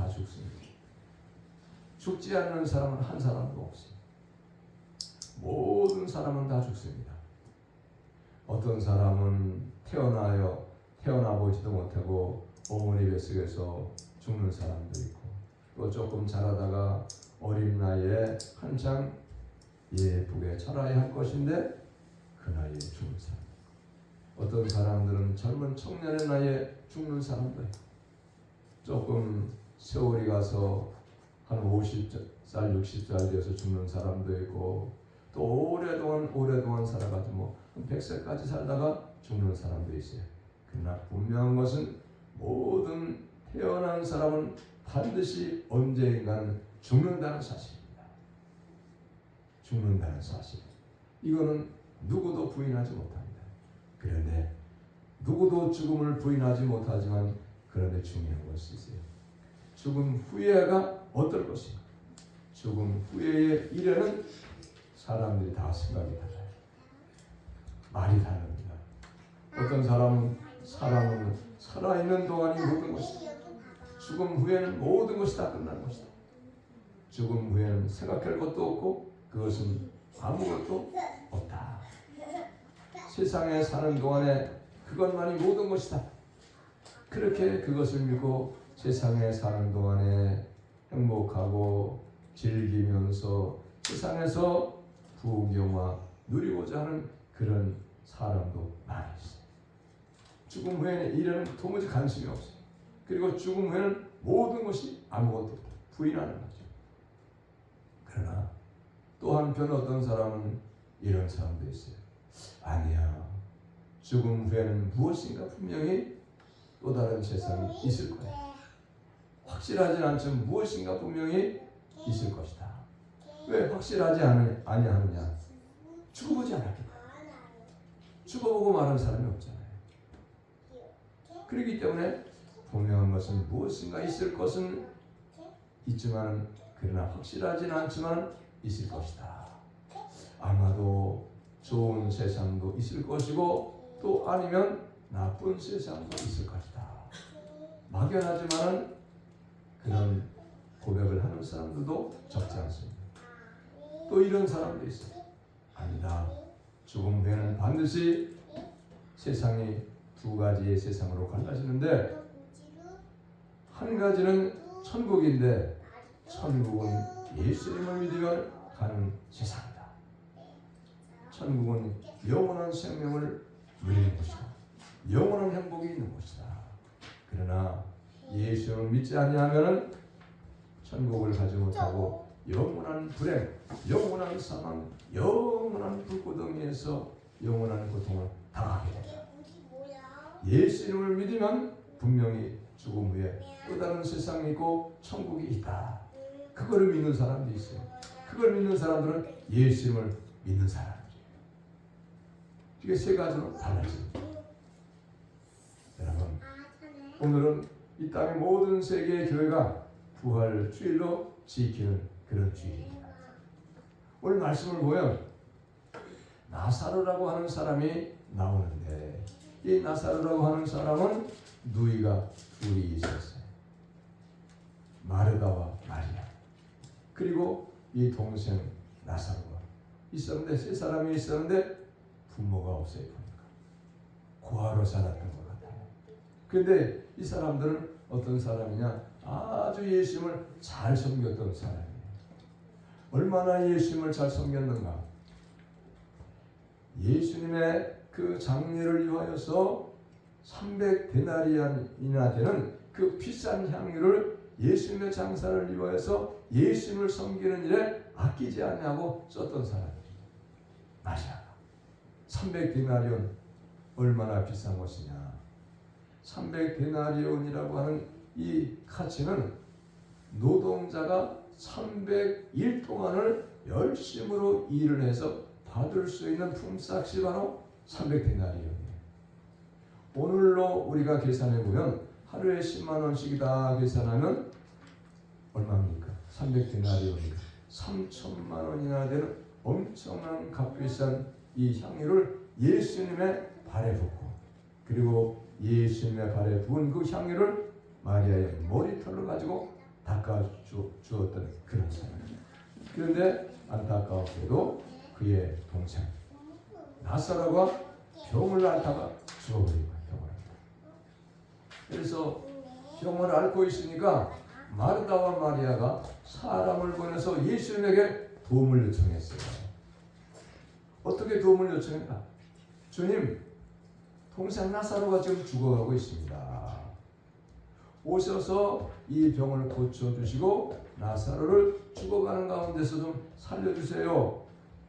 다 죽습니다. 죽지 않는 사람은 한 사람도 없어요. 모든 사람은 다 죽습니다. 어떤 사람은 태어나요 태어나 보지도 못하고 어머니 뱃속에서 죽는 사람도 있고 또 조금 자라다가 어린 나이에 한창 예쁘게 자라야 할 것인데 그 나이에 죽는 사람. 어떤 사람들은 젊은 청년의 나이에 죽는 사람도 있고 조금 세월이 가서 한 50살, 60살 되어서 죽는 사람도 있고 또 오래동안 오래동안 살아가지고 뭐한 100세까지 살다가 죽는 사람도 있어요. 그러나 분명한 것은 모든 태어난 사람은 반드시 언젠가는 죽는다는 사실입니다. 죽는다는 사실. 이거는 누구도 부인하지 못합니다. 그런데 누구도 죽음을 부인하지 못하지만 그런데 중요한 것이 있어요. 죽음 후에가 어떨 것인가? 죽음 후에의 일에는 사람들이 다 생각이 달라요. 말이 다릅니다. 어떤 사람은 사람은 살아있는 동안이 모든 것이다. 죽음 후에는 모든 것이 다 끝난 것이다. 죽음 후에는 생각할 것도 없고 그것은 아무것도 없다. 세상에 사는 동안에 그것만이 모든 것이다. 그렇게 그것을 믿고 세상에 사는 동안에 행복하고 즐기면서 세상에서 부귀영화 누리고자 하는 그런 사람도 많이 있어요. 죽음 후에는 이래는 도무지 관심이 없어요. 그리고 죽음 후에는 모든 것이 아무것도. 부인하는 거죠. 그러나 또 한편 어떤 사람은 이런 사람도 있어요. 아니야. 죽음 후에는 무엇인가 분명히 또 다른 세상이 있을 거야. 확실하진 않지만 무엇인가 분명히 있을 것이다. 왜 확실하지 아니하느냐? 죽어보지 않았기 때문에. 죽어보고 말하는 사람이 없잖아요. 그렇기 때문에 분명한 것은 무엇인가 있을 것은 있지만 그러나 확실하진 않지만 있을 것이다. 아마도 좋은 세상도 있을 것이고 또 아니면 나쁜 세상도 있을 것이다. 막연하지만은 그런 고백을 하는 사람들도 적지 않습니다. 또 이런 사람도 있어요. 아니다. 죽음 후에는 반드시 세상이 두 가지의 세상으로 갈라지는데 한 가지는 천국인데 천국은 예수님을 믿으면 가는 세상이다. 천국은 영원한 생명을 누리는 곳이다. 영원한 행복이 있는 곳이다. 그러나 예수를 믿지 아니하면은 천국을 가지 못하고 영원한 불행, 영원한 사망, 영원한 불구덩이에서 영원한 고통을 당하게 된다. 예수님을 믿으면 분명히 죽음 후에 또 다른 세상이 있고 천국이 있다. 그거를 믿는 사람도 있어요. 그걸 믿는 사람들은 예수님을 믿는 사람이에요. 이게 세 가지로 달라집니다. 여러분, 오늘은 이 땅의 모든 세계의 교회가 부활 주일로 지키는 그런 주일입니다. 오늘 말씀을 보면 나사로라고 하는 사람이 나오는데 이 나사로라고 하는 사람은 누이가 둘이 있었어요. 마르다와 마리아. 그리고 이 동생 나사로가 있었는데 세 사람이 있었는데 부모가 없어요. 고아로 살았던 것 같아요. 근데 이 사람들은 어떤 사람이냐? 아주 예수님을 잘 섬겼던 사람이에요. 얼마나 예수님을 잘 섬겼는가? 예수님의 그 장례를 위하여서 300데나리안이나 되는 그 비싼 향유를 예수님의 장사를 위하여서 예수님을 섬기는 일에 아끼지 않냐고 썼던 사람이에요. 마시아가 300데나리온 얼마나 비싼 것이냐? 300데나리온이라고 하는 이 가치는 노동자가 300일 동안을 열심으로 일을 해서 받을 수 있는 품삯이 바로 300데나리온이에요. 오늘로 우리가 계산해 보면 하루에 10만 원씩이다 계산하면 얼마입니까? 300데나리온이니까 3천만 원이나 되는 엄청난 값비싼 이 향유를 예수님의 발에 붓고 그리고 예수님의 발에 부은 그 향유를 마리아의 머리털로 가지고 닦아 주, 주었던 그런 사람. 그런데 안타까웠게도 그의 동생 나사로가 병을 앓다가 죽어버리고 병을 앓다. 그래서 병을 앓고 있으니까 마르다와 마리아가 사람을 보내서 예수님에게 도움을 요청했어요. 어떻게 도움을 요청했나? 주님, 동생 나사로가 지금 죽어가고 있습니다. 오셔서 이 병을 고쳐주시고 나사로를 죽어가는 가운데서 좀 살려주세요.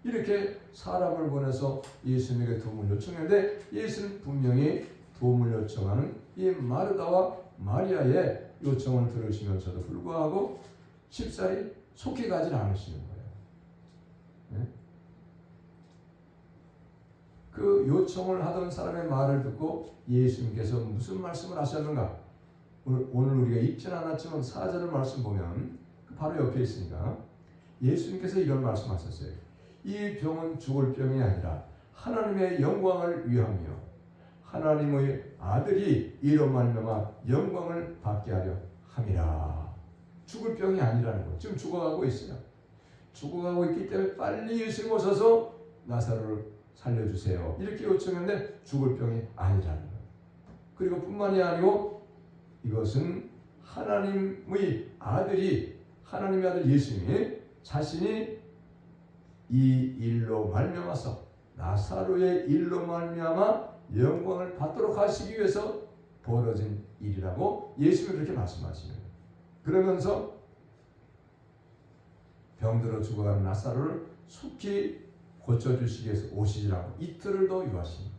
이렇게 사람을 보내서 예수님에게 도움을 요청했는데 예수는 분명히 도움을 요청하는 이 마르다와 마리아의 요청을 들으시면서도 불구하고 쉽사리 속히 가지 않으시는 거예요. 네? 그 요청을 하던 사람의 말을 듣고 예수님께서 무슨 말씀을 하셨는가? 오늘, 오늘 우리가 읽지는 않았지만 사절을 말씀 보면 바로 옆에 있으니까 예수님께서 이런 말씀하셨어요. 이 병은 죽을 병이 아니라 하나님의 영광을 위하며 하나님의 아들이 이로 말미암아 영광을 받게 하려 함이라. 죽을 병이 아니라는 거. 지금 죽어가고 있어요. 죽어가고 있기 때문에 빨리 예수님 오셔서 나사로를 살려주세요. 이렇게 요청했는데 죽을 병이 아니라는 거예요. 그리고 뿐만이 아니고 이것은 하나님의 아들이 하나님의 아들 예수님이 자신이 이 일로 말미암아서 나사로의 일로 말미암아 영광을 받도록 하시기 위해서 벌어진 일이라고 예수님이 그렇게 말씀하시는 거예요. 그러면서 병들어 죽어가는 나사로를 속히 고쳐주시기 위해서 오시지라고 이틀을 더 유하시니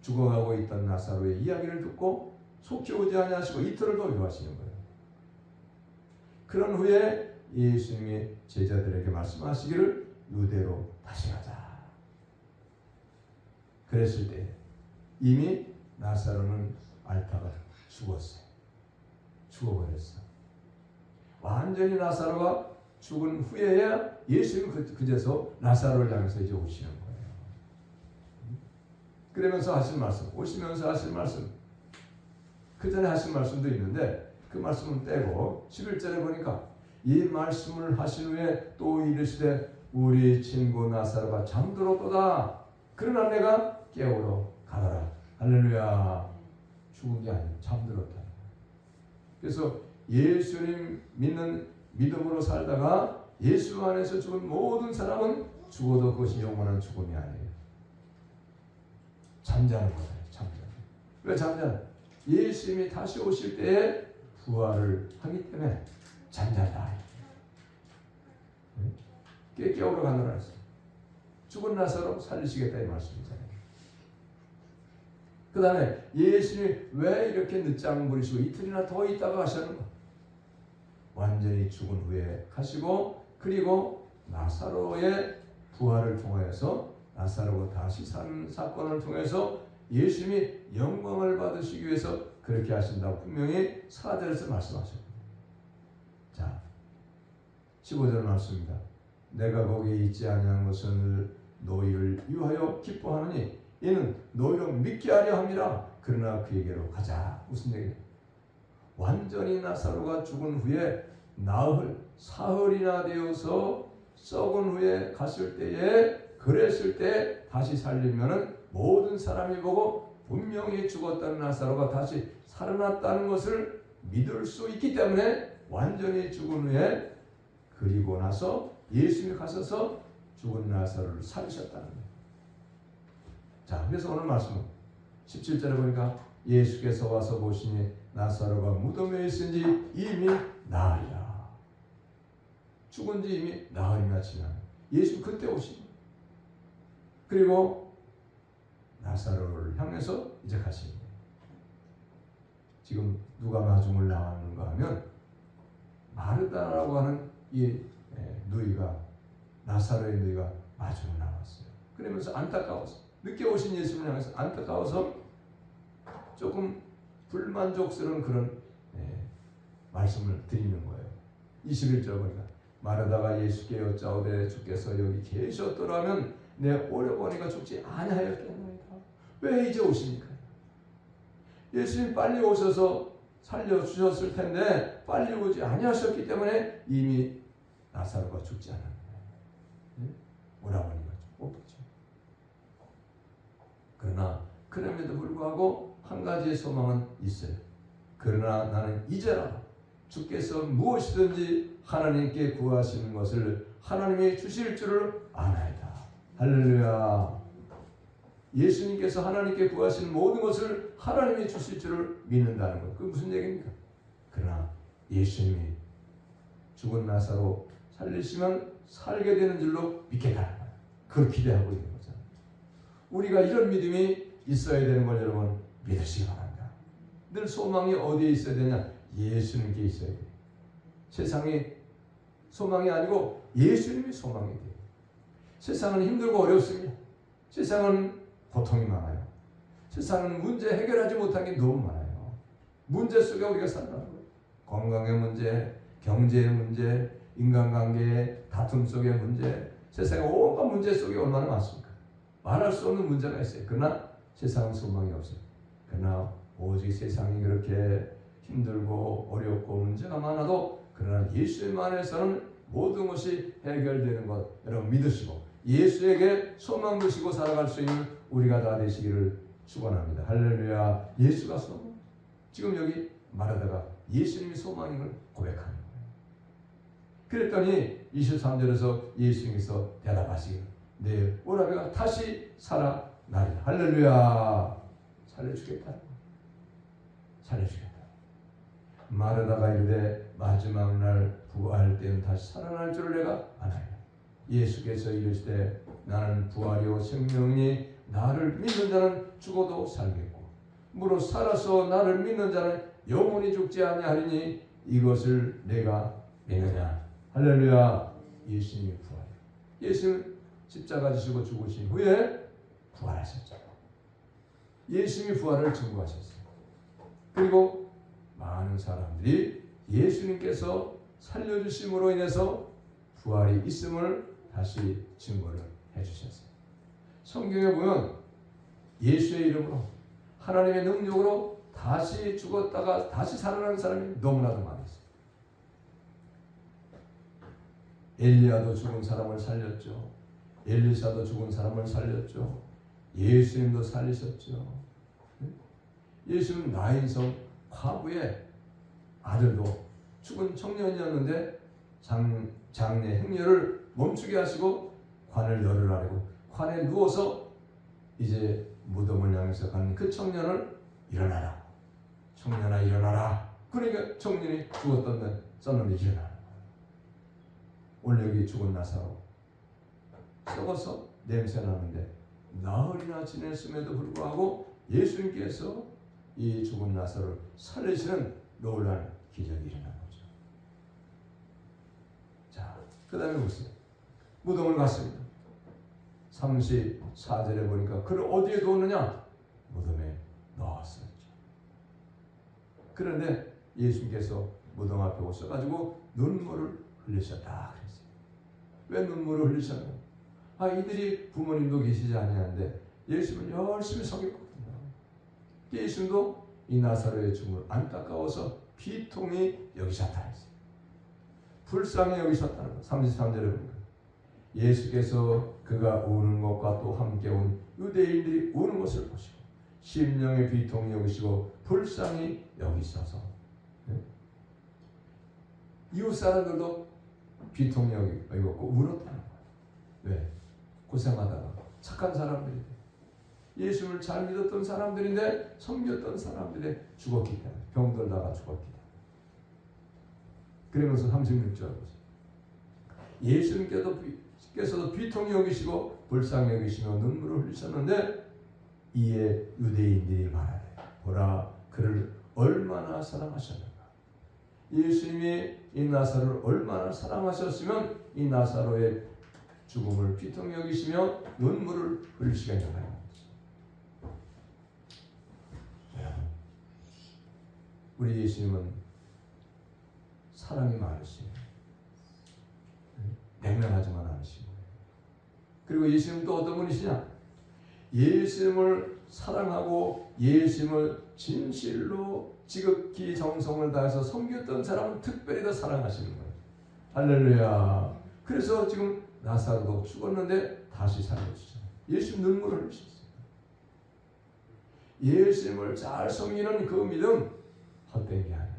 죽어가고 있던 나사로의 이야기를 듣고 속히 오지 아니하시고 이틀을 더 유하시는 거예요. 그런 후에 예수님이 제자들에게 말씀하시기를 유대로 다시 가자. 그랬을 때 이미 나사로는 앓다가 죽었어요. 죽어버렸어. 완전히 나사로가 죽은 후에야 예수님 그- 그제서 나사로를 향해서 이제 오시는 거예요. 그러면서 하신 말씀, 오시면서 하신 말씀, 그 전에 하신 말씀도 있는데 그 말씀은 떼고 11절에 보니까 이 말씀을 하신 후에 또 이르시되 우리 친구 나사로가 잠들었도다. 그러나 내가 깨우러 가더라. 할렐루야. 죽은 게 아니고 잠들었다. 그래서 예수님 믿는 믿음으로 살다가 예수 안에서 죽은 모든 사람은 죽어도 그것이 영원한 죽음이 아니에요. 잠자는 거예요. 잠자는. 왜 잠자는? 예수님이 다시 오실 때에 부활을 하기 때문에 잠자다. 깨 깨우러 가노라 했어. 죽은 나사로 살리시겠다 이 말씀이잖아요. 그 다음에 예수님이 왜 이렇게 늦잠 부리시고 이틀이나 더 있다가 가셨는가? 완전히 죽은 후에 가시고 그리고 나사로의 부활을 통하여서 나사로가 다시 사는 사건을 통해서 예수님이 영광을 받으시기 위해서 그렇게 하신다고 분명히 사절에서 말씀하셨습니다. 자, 15절 말씀입니다. 내가 거기에 있지 아니한 것은 너희를 위하여 기뻐하느니 이는 너희를 믿게 하려 함이라 그러나 그에게로 가자 무슨 얘기냐 완전히 나사로가 죽은 후에 나흘 사흘이나 되어서 썩은 후에 갔을 때에 그랬을 때 다시 살리면은 모든 사람이 보고 분명히 죽었던 나사로가 다시 살아났다는 것을 믿을 수 있기 때문에 완전히 죽은 후에 그리고 나서 예수님이 가셔서 죽은 나사로를 살리셨다는 거예요. 자, 그래서 오늘 말씀은 17절에 보니까 예수께서 와서 보시니 나사로가 무덤에 있은 지 이미 나으리라. 죽은 지 이미 나흘이나 지나. 예수 그때 오신. 그리고 나사로를 향해서 이제 거예요. 지금 누가 마중을 나왔는가 하면 마르다라고 하는 이 예, 누이가 나사로의 누이가 마중을 나왔어요. 그러면서 안타까워서 늦게 오신 예수님을 향해서 안타까워서 조금 불만족스러운 그런 예, 말씀을 드리는 거예요. 21절 보니까 마르다가 예수께 여짜오되 주께서 여기 계셨더라면 내 오려보니까 죽지 아니하였겠나이다. 왜 이제 오십니까? 예수님 빨리 오셔서 살려 주셨을 텐데 빨리 오지 아니하셨기 때문에 이미 나사로가 죽지 않았는 거예요. 오라버니가 못 봤죠. 그러나 그럼에도 불구하고 한 가지의 소망은 있어요. 그러나 나는 이제라도 주께서 무엇이든지 하나님께 구하시는 것을 하나님이 주실 줄을 아나이다. 할렐루야. 예수님께서 하나님께 구하시는 모든 것을 하나님이 주실 줄을 믿는다는 것. 그 무슨 얘기입니까? 그러나 예수님이 죽은 나사로 살리시면 살게 되는 줄로 거예요. 그걸 기대하고 있는 거잖아요. 우리가 이런 믿음이 있어야 되는 걸 여러분 믿으시기 바랍니다. 늘 소망이 어디에 있어야 되냐? 예수님께 있어야 돼요. 세상이 소망이 아니고 예수님이 소망이 돼요. 세상은 힘들고 어렵습니다. 세상은 고통이 많아요. 세상은 문제 해결하지 못한 게 너무 많아요. 문제 속에 우리가 산다는 거예요. 건강의 문제, 경제의 문제, 인간관계의 다툼 속의 문제, 세상의 온갖 문제 속에 얼마나 많습니까? 말할 수 없는 문제가 있어요. 그러나 세상은 소망이 없어요. 그러나 오직 세상이 그렇게 힘들고 어렵고 문제가 많아도 그러나 예수님 안에서는 모든 것이 해결되는 것 여러분 믿으시고 예수에게 소망 두시고 살아갈 수 있는 우리가 다 되시기를 축원합니다. 할렐루야. 예수가 소망. 지금 여기 말하다가 예수님이 소망인 걸 고백하는. 그랬더니 23절에서 예수님께서 대답하시기를 내 오라비가 다시 살아나리라. 할렐루야. 살려주겠다. 살려주겠다. 마르다가 이르되 마지막 날 부활 때는 다시 살아날 줄을 내가 아나이다. 예수께서 이르시되 나는 부활이요 생명이니 나를 믿는 자는 죽어도 살겠고 무릇 살아서 나를 믿는 자는 영원히 죽지 아니하리니 이것을 내가 믿느냐 할렐루야 예수님이 부활 예수님 십자가 지시고 죽으신 후에 부활하셨죠 예수님이 부활을 증거하셨어요 그리고 많은 사람들이 예수님께서 살려주심으로 인해서 부활이 있음을 다시 증거를 해주셨어요. 성경에 보면 예수의 이름으로 하나님의 능력으로 다시 죽었다가 다시 살아나는 사람이 너무나도 많았어요. 엘리야도 죽은 사람을 살렸죠. 엘리사도 죽은 사람을 살렸죠. 예수님도 살리셨죠. 예수는 나인성 과부의 아들도 죽은 청년이었는데 장, 장례 행렬을 멈추게 하시고 관을 열으라고 관에 누워서 이제 무덤을 향해서 가는 그 청년을 일어나라. 청년아 일어나라. 그러니까 청년이 죽었던 날 거예요. 오늘 여기 죽은 나사로 썩어서 냄새 나는데 나흘이나 지냈음에도 불구하고 예수님께서 이 죽은 나사로를 살리시는 놀라운 기적이 일어난 거죠. 자, 그 다음에 보세요. 무덤을 갔습니다. 34절에 보니까 그를 어디에 두었느냐? 무덤에 넣었었죠. 그런데 예수님께서 무덤 앞에 오셔가지고 눈물을 흘리셨다 그랬어요. 왜 눈물을 흘리셨나요? 아 이들이 부모님도 계시지 아니한데 예수님은 열심히 섬겼거든요. 예수님도 이 나사로의 죽음을 안타까워서 비통히 여기셨다 했어요. 불쌍히 여기셨다는 거. 33절에 보니까 예수께서 그가 우는 것과 또 함께 온 유대인들이 우는 것을 보시고 심령의 비통이 여기시고 불쌍히 여기셔서 네? 이웃 사람들도 비통이 여기고 울었다는 거예요. 왜? 고생하다가 착한 사람들이 예수를 잘 믿었던 사람들인데 섬겼던 사람들이 죽었기 때문에 병들다가 죽었기 때문에 그러면서 36절 보세요. 예수님께도 께서도 비통히 여기시고 불쌍히 여기시며 눈물을 흘리셨는데 이에 유대인들이 말하되 보라 그를 얼마나 사랑하셨는가 예수님이 이 나사로를 얼마나 사랑하셨으면 이 나사로의 죽음을 비통히 여기시며 눈물을 흘리시겠는가 우리 예수님은 사랑이 많으시고 냉랭하지만 않으시고 그리고 예수님 또 어떤 분이시냐? 예수님을 사랑하고 예수님을 진실로 지극히 정성을 다해서 섬겼던 사람은 특별히 더 사랑하시는 거예요. 할렐루야. 그래서 지금 나사로도 죽었는데 다시 살려주잖아요. 예수님 눈물을 흘리셨어요. 예수님을 잘 섬기는 그 믿음 헛된 게 아니에요.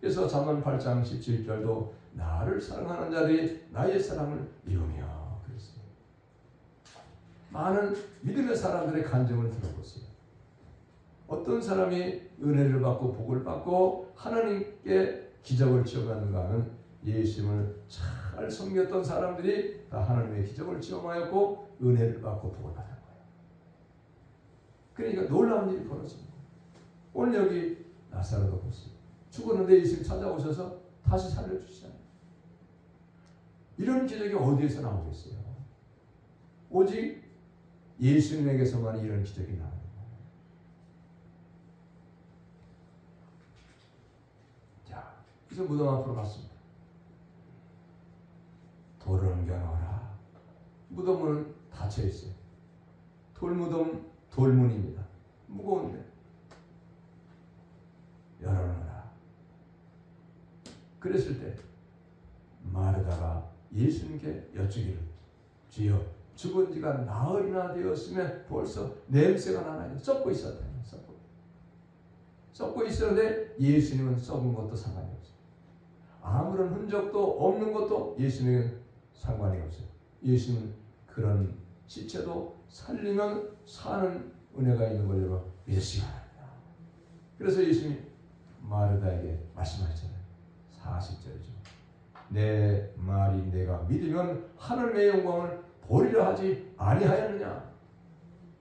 그래서 잠언 8장 17절도 나를 사랑하는 자들이 나의 사랑을 이루며 그랬어요. 많은 믿음의 사람들의 간증을 들어보세요. 어떤 사람이 은혜를 받고 복을 받고 하나님께 기적을 지어가는가 하면 예수님을 잘 섬겼던 사람들이 다 하나님의 기적을 지어하였고 은혜를 받고 복을 받은 거예요. 그러니까 놀라운 일이 거예요. 오늘 여기 나사로도 보세요. 죽었는데 예수님 찾아오셔서 다시 살려주시잖아요. 이런 기적이 어디에서 나오겠어요? 오직 예수님에게서만 이런 기적이 나와요. 자, 그래서 무덤 앞으로 갔습니다. 돌을 옮겨놓아라. 무덤은 닫혀 있어요. 돌무덤 돌문입니다. 무거운데 열어놓으라. 그랬을 때 마르다가 예수님께 여쭈기를 주여 죽은 지가 나흘이나 되었으면 벌써 냄새가 나나요? 썩고 있었다. 썩고. 썩고 있었는데 예수님은 썩은 것도 상관이 없어요. 아무런 흔적도 없는 것도 예수님은 상관이 없어요. 예수님은 그런 시체도 살리면 사는 은혜가 있는 걸 여러분 믿으시기 바랍니다. 그래서 예수님이 마르다에게 말씀하셨잖아요. 40절이죠. 내 말이 내가 믿으면 하늘의 영광을 보리라 하지 아니하였느냐?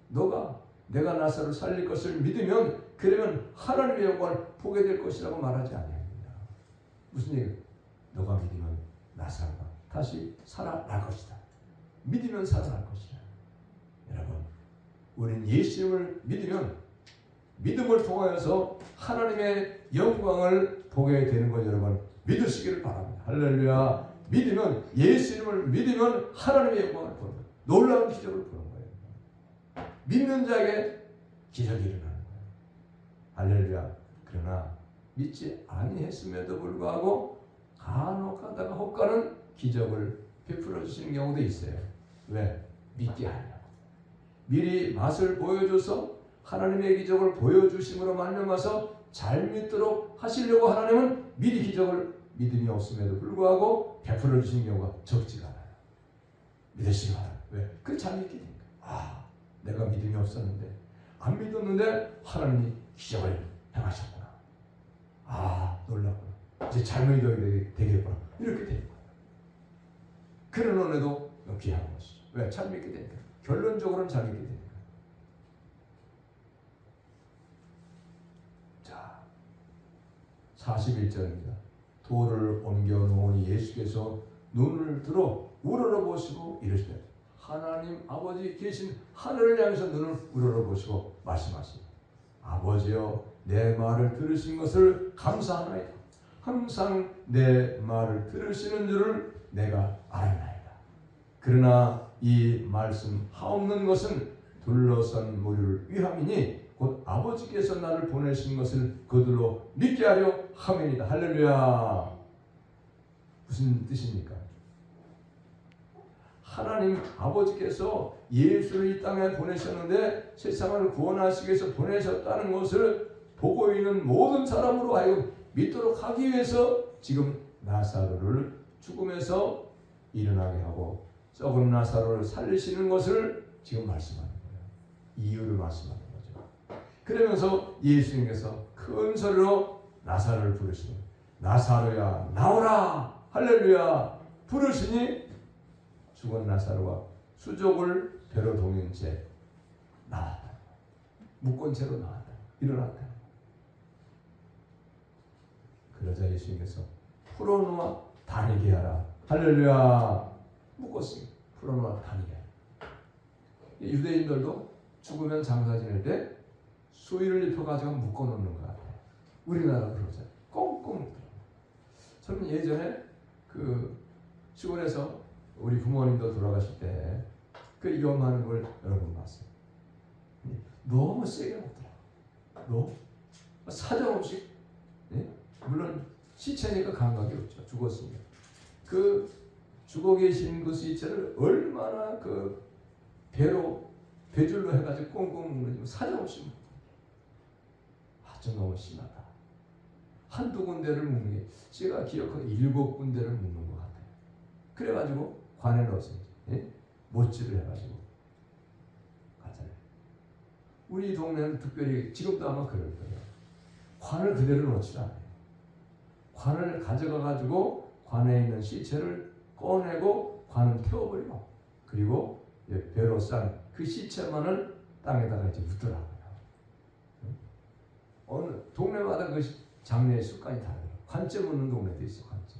너가 내가 나사를 살릴 것을 믿으면 그러면 하나님의 영광을 보게 될 것이라고 말하지 아니합니다. 무슨 얘기? 너가 믿으면 나사가 다시 살아날 것이다. 믿으면 살아날 것이다. 여러분, 우리는 예수님을 믿으면 믿음을 통하여서 하나님의 영광을 보게 되는 걸 여러분 믿으시기를 바랍니다. 할렐루야. 믿으면 예수님을 믿으면 하나님의 영광을 보는 거예요. 놀라운 기적을 보는 거예요. 믿는 자에게 기적이 일어나는 거예요. 할렐루야. 그러나 믿지 아니했음에도 불구하고 간혹 가다가 혹가는 기적을 베풀어 주시는 경우도 있어요. 왜? 믿게 하려고. 미리 맛을 보여줘서 하나님의 기적을 보여주심으로 말미암아서 잘 믿도록 하시려고 하나님은 미리 기적을 믿음이 없음에도 불구하고 베풀어 주시는 경우가 적지가 않아요. 믿으시기 바랍니다. 왜? 그잘 믿게 되니까. 아, 내가 믿음이 없었는데 안 믿었는데 하나님이 기적을 행하셨구나. 아, 놀랐구나. 이제 잘 믿어야 되겠구나. 이렇게 되는 거예요. 그런 은혜도 귀한 것이죠. 왜? 잘 믿게 되니까. 결론적으로는 잘 믿게 되니까. 자, 41절입니다. 돌을 옮겨 놓으니 예수께서 눈을 들어 우러러 보시고 이르시되 하나님 아버지 계신 하늘을 향해서 눈을 우러러 보시고 말씀하십니다. 아버지여 내 말을 들으신 것을 감사하나이다. 항상 내 말을 들으시는 줄을 내가 알나이다. 그러나 이 말씀 하옵는 것은 둘러선 무리를 위함이니 곧 아버지께서 나를 보내신 것을 그들로 믿게 하려 함이니다. 할렐루야. 무슨 뜻입니까? 하나님 아버지께서 예수를 이 땅에 보내셨는데 세상을 구원하시기 위해서 보내셨다는 것을 보고 있는 모든 사람으로 하여금 믿도록 하기 위해서 지금 나사로를 죽음에서 일어나게 하고 썩은 나사로를 살리시는 것을 지금 말씀하는 거예요. 이유를 말씀하는 거죠. 그러면서 예수님께서 큰 소리로 나사로를 부르시니 나사로야 나오라 할렐루야 부르시니 죽은 나사로가 수족을 배로 동인 채 나왔다. 묶은 채로 나왔다. 일어났다. 그러자 예수님께서 풀어놓아 다니게 하라. 할렐루야. 묶었습니다. 풀어놓아 다니게. 유대인들도 죽으면 장사 지낼 때 수의를 입혀가지고 묶어놓는 것 같아요. 우리나라 그러죠. 꽁꽁 묶어. 저는 예전에 그 시골에서 우리 부모님도 돌아가실 때그 위험하는 걸 여러 번 봤어요. 너무 세게 먹더라. 너무 사정없이 예? 물론 시체니까 감각이 없죠. 죽었으니까. 그 죽어 계신 그 시체를 얼마나 그 배로 배줄로 해가지고 꽁꽁 묶는 사정없이 먹 아주 너무 심하다. 한두 군데를 묶는 게 제가 기억하기 일곱 군데를 묶는 것 같아요. 그래가지고 관에 넣어서 예? 못질을 해가지고 가잖아요. 우리 동네는 특별히 지금도 아마 그럴 거예요. 관을 그대로 놓지 않아요. 관을 가져가가지고 관에 있는 시체를 꺼내고 관은 태워버리고 그리고 예, 배로 싼 그 시체만을 땅에다가 이제 묻더라고요. 어느 동네마다 그 장례의 습관이 다르더라고요. 관째 묻는 동네도 있어 관째.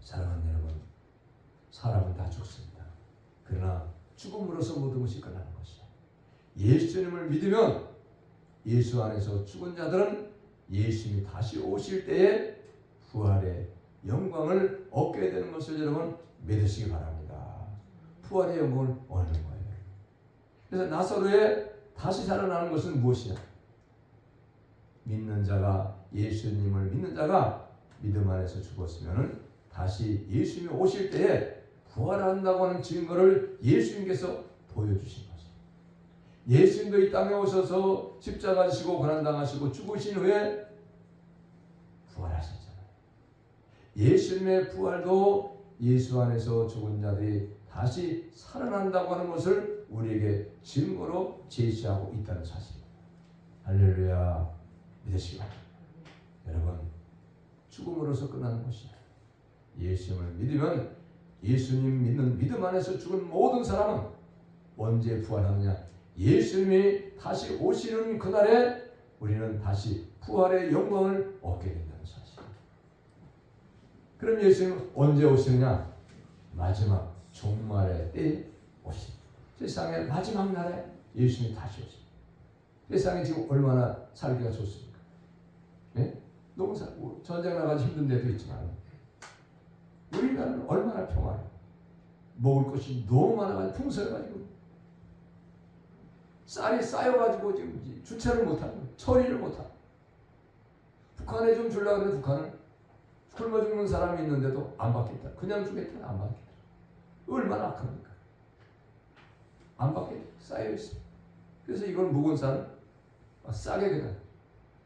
사랑하는 여러분, 사람은 다 죽습니다. 그러나 죽음으로써 모든 것이 끝나는 것이요. 예수님을 믿으면 예수 안에서 죽은 자들은 예수님이 다시 오실 때에 부활의 영광을 얻게 되는 것을 여러분 믿으시기 바랍니다. 부활의 영광을 얻는 거예요. 그래서 나사로의 다시 살아나는 것은 무엇이냐? 믿는 자가 예수님을 믿는 자가 믿음 안에서 죽었으면은 다시 예수님이 오실 때에 부활한다고 하는 증거를 예수님께서 보여주신. 예수님도 이 땅에 오셔서 십자가 지고 고난당하시고 죽으신 후에 부활하셨잖아요. 예수님의 부활도 예수 안에서 죽은 자들이 다시 살아난다고 하는 것을 우리에게 증거로 제시하고 있다는 사실입니다. 할렐루야 믿으시기. 여러분 죽음으로서 끝나는 것이야. 예수님을 믿으면 예수님 믿는 믿음 안에서 죽은 모든 사람은 언제 부활하느냐? 예수님이 다시 오시는 그날에 우리는 다시 부활의 영광을 얻게 된다는 사실. 그럼 예수님 언제 오시느냐? 마지막 종말의 때에 오시. 세상의 마지막 날에 예수님이 다시 오시. 세상에 지금 얼마나 살기가 좋습니까? 네? 너무 살, 전쟁 나가서 힘든 데도 있지만 우리나라는 얼마나 평화해. 먹을 것이 너무 많아가지고 풍성해가지고 쌀이 쌓여가지고 지금 주체를 못하고 처리를 못하고 북한에 좀 주려고 하는데 북한은 굶어 죽는 사람이 있는데도 안 받겠다. 그냥 주겠다. 안 받겠다. 얼마나 악합니까? 안 받겠다. 쌓여 있어. 그래서 이걸 묵은 쌀은 싸게 그냥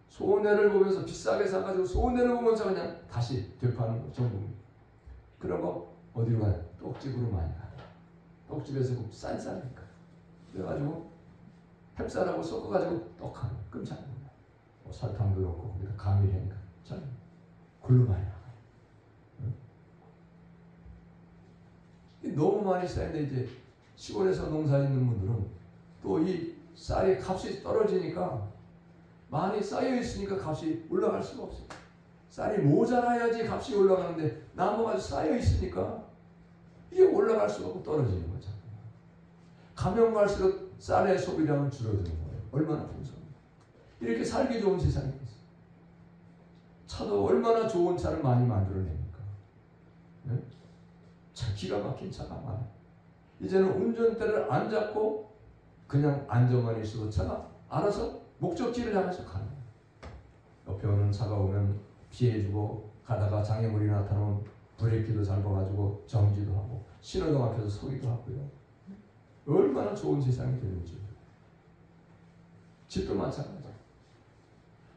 소내를 보면서 비싸게 사가지고 소내를 보면서 그냥 다시 되파는 거 전부 그런 거 어디로 가요? 떡집으로 많이 가요. 떡집에서 그 쌀쌀하니까 그래가지고 햅쌀하고 섞어가지고 떡하는 끔찍한 거야. 뭐 설탕도 넣고 거기다 가미하니까 참 굴로 많이 나가요. 응? 너무 많이 쌓이는데 이제 시골에서 농사 짓는 분들은 또 이 쌀이 값이 떨어지니까 많이 쌓여 있으니까 값이 올라갈 수가 없어요. 쌀이 모자라야지 값이 올라가는데 나무가 쌓여 있으니까 이게 올라갈 수가 없고 떨어지는 거죠. 가면 갈수록 쌀의 소비량은 줄어드는 거예요. 얼마나 풍성합니까? 이렇게 살기 좋은 세상이 있어요. 차도 얼마나 좋은 차를 많이 만들어냅니까? 네? 차 기가 막힌 차가 많아요. 이제는 운전대를 안 잡고 그냥 안전만 있어도 차가 알아서 목적지를 향해서 가는 거예요. 옆에 오는 차가 오면 피해주고 가다가 장애물이 나타나면 브레이크도 잡아가지고 정지도 하고 신호등 앞에서 서기도 하고요. 얼마나 좋은 세상이 되는지. 집도 마찬가지.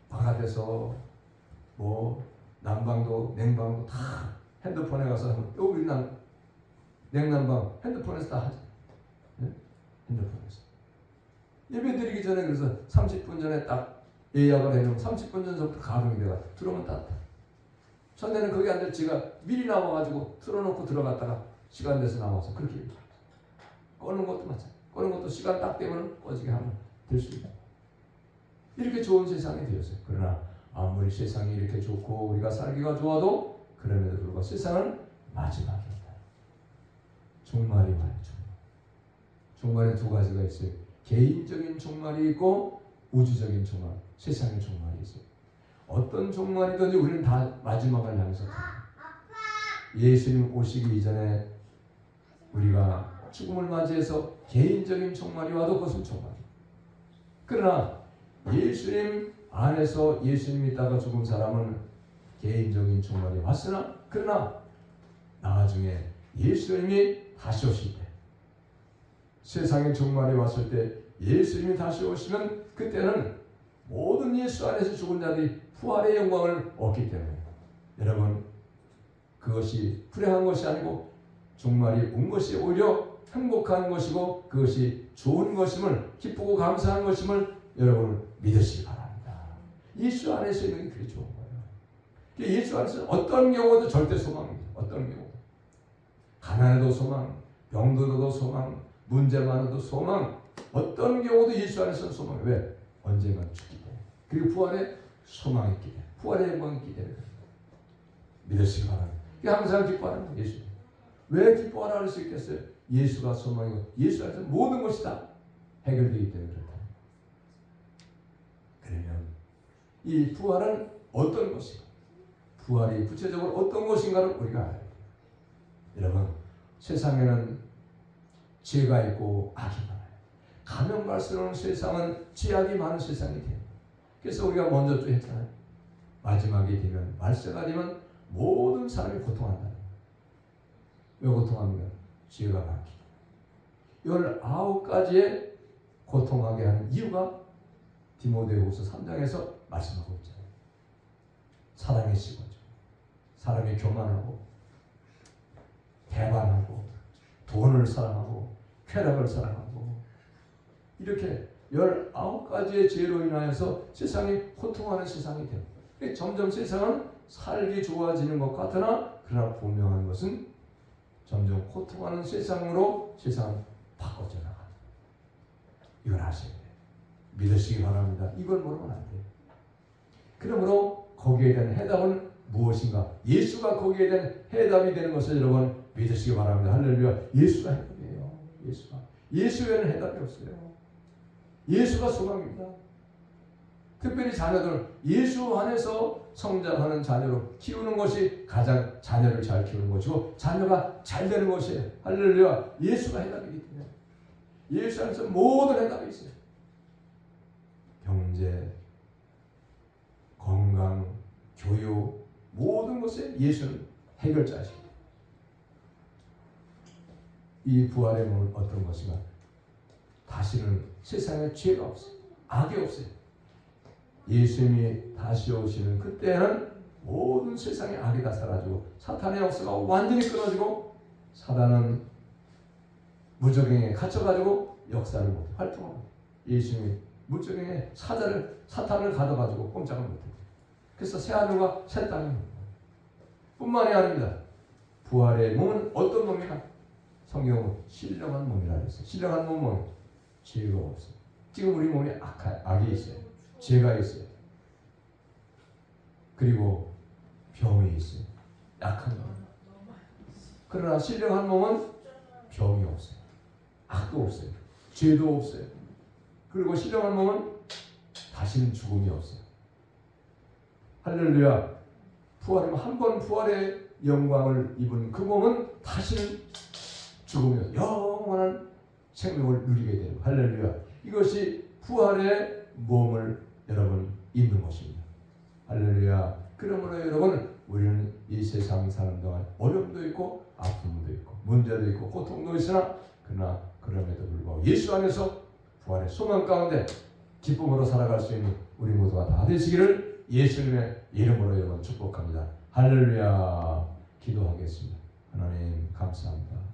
바깥에서 뭐 난방도 냉방도 다 핸드폰에 가서 하면 또 우리 난 냉난방 핸드폰에서 다 하죠. 네? 핸드폰에서. 예배 드리기 전에 그래서 30분 전에 딱 예약을 해놓으면 30분 전부터 가동이 돼가 들어오면 따뜻해. 전에는 거기 앉아 지가 미리 나와가지고 틀어놓고 들어갔다가 시간 돼서 나와서 그렇게 꺼는 것도 마찬가지. 꺼는 것도 시간 딱 되면 꺼지게 하면 될 수 있다. 이렇게 좋은 세상이 되었어요. 그러나 아무리 세상이 이렇게 좋고 우리가 살기가 좋아도 그럼에도 불구하고 세상은 마지막이다. 종말이 말이죠. 종말에 두 가지가 있어요. 개인적인 종말이 있고 우주적인 종말, 세상의 종말이 있어요. 어떤 종말이든지 우리는 다 마지막을 향해서 가. 예수님 오시기 이전에 우리가 죽음을 맞이해서 개인적인 종말이 와도 그것은 종말. 그러나 예수님 안에서 예수님 믿다가 죽은 사람은 개인적인 종말이 왔으나 그러나 나중에 예수님이 다시 오실 때 세상의 종말이 왔을 때 예수님이 다시 오시면 그때는 모든 예수 안에서 죽은 자들이 부활의 영광을 얻기 때문에 여러분 그것이 불행한 것이 아니고 종말이 온 것이 오히려 행복한 것이고 그것이 좋은 것임을 기쁘고 감사한 것임을 여러분 믿으시기 바랍니다. 예수 안에서 있는 게 그게 좋은 거예요. 그러니까 예수 안에서 어떤 경우도 절대 소망입니다. 어떤 경우 가난해도 소망, 병들어도 소망, 문제 많아도 소망, 어떤 경우도 예수 안에서는 소망. 왜? 언젠가 죽기 때문에. 그리고 부활의 소망이 있기 때문에. 부활의 영광이 있기 때문에. 믿으시기 바랍니다. 항상 기뻐하는. 예수. 왜 기뻐하라 할 수 있겠어요? 예수가 소망이고 예수 안에서 모든 것이 다 해결되기 때문에 그렇다. 그러면 이 부활은 어떤 것인가? 부활이 구체적으로 어떤 것인가를 우리가. 여러분, 세상에는 죄가 있고 악이 많아요. 가면 갈수록 세상은 죄악이 많은 세상이 돼요. 그래서 우리가 먼저 또 했잖아요. 마지막이 되면 말세가 되면 모든 사람이 고통한다. 왜 고통합니까? 죄가 많기. 열아홉 가지의 고통하게 하는 이유가 디모데후서 3장에서 말씀하고 있잖아요. 사랑의 시고죠. 사람이 교만하고 대만하고 돈을 사랑하고 쾌락을 사랑하고 이렇게 열아홉 가지의 죄로 인하여서 세상이 고통하는 세상이 돼요. 점점 세상은 살기 좋아지는 것 같으나 그러나 분명한 것은 점점 고통하는 세상으로 세상 바꿔져 나가. 이걸 아셔야 돼요. 믿으시기 바랍니다. 이걸 모르면 안 돼요. 그러므로 거기에 대한 해답은 무엇인가? 예수가 거기에 대한 해답이 되는 것을 여러분 믿으시기 바랍니다. 할렐루야. 예수가 해답이에요. 예수가. 예수 외에는 해답이 없어요. 예수가 소망입니다. 특별히 자녀들 예수 안에서 성장하는 자녀로 키우는 것이 가장 자녀를 잘 키우는 것이고 자녀가 잘 되는 것이에요. 할렐루야. 예수가 해답이기 때문에 예수 안에서 모든 해답이 있어요. 경제, 건강, 교육 모든 것에 예수는 해결자이십니다. 이 부활의 몸은 어떤 것인가? 다시는 세상에 죄가 없어요. 악이 없어요. 예수님이 다시 오시는 그때는 모든 세상의 악이 다 사라지고 사탄의 역사가 완전히 끊어지고 사단은 무적행에 갇혀가지고 역사를 못 활동하고 예수님이 무적행에 사자를 사탄을 가둬가지고 꼼짝을 못해요. 그래서 새 하늘과 새 땅이 뿐만이 아닙니다. 부활의 몸은 어떤 몸이냐? 성경은 신령한 몸이라 했어요. 신령한 몸은 죄가 없어요. 지금 우리 몸에 악, 악이 있어요. 죄가 있어요. 그리고 병이 있어요. 약한 것. 그러나 신령한 몸은 병이 없어요. 악도 없어요. 죄도 없어요. 그리고 신령한 몸은 다시는 죽음이 없어요. 할렐루야. 부활이면 한번 부활의 영광을 입은 그 몸은 다시는 죽음이 없어요. 영원한 생명을 누리게 되는 할렐루야. 이것이 부활의 몸을 여러분 입는 것입니다. 할렐루야. 그러므로 여러분 우리는 이 세상 사는 동안 어려움도 있고 아픔도 있고 문제도 있고 고통도 있으나 그러나 그럼에도 불구하고 예수 안에서 부활의 소망 가운데 기쁨으로 살아갈 수 있는 우리 모두가 다 되시기를 예수님의 이름으로 여러분 축복합니다. 할렐루야. 기도하겠습니다. 하나님 감사합니다.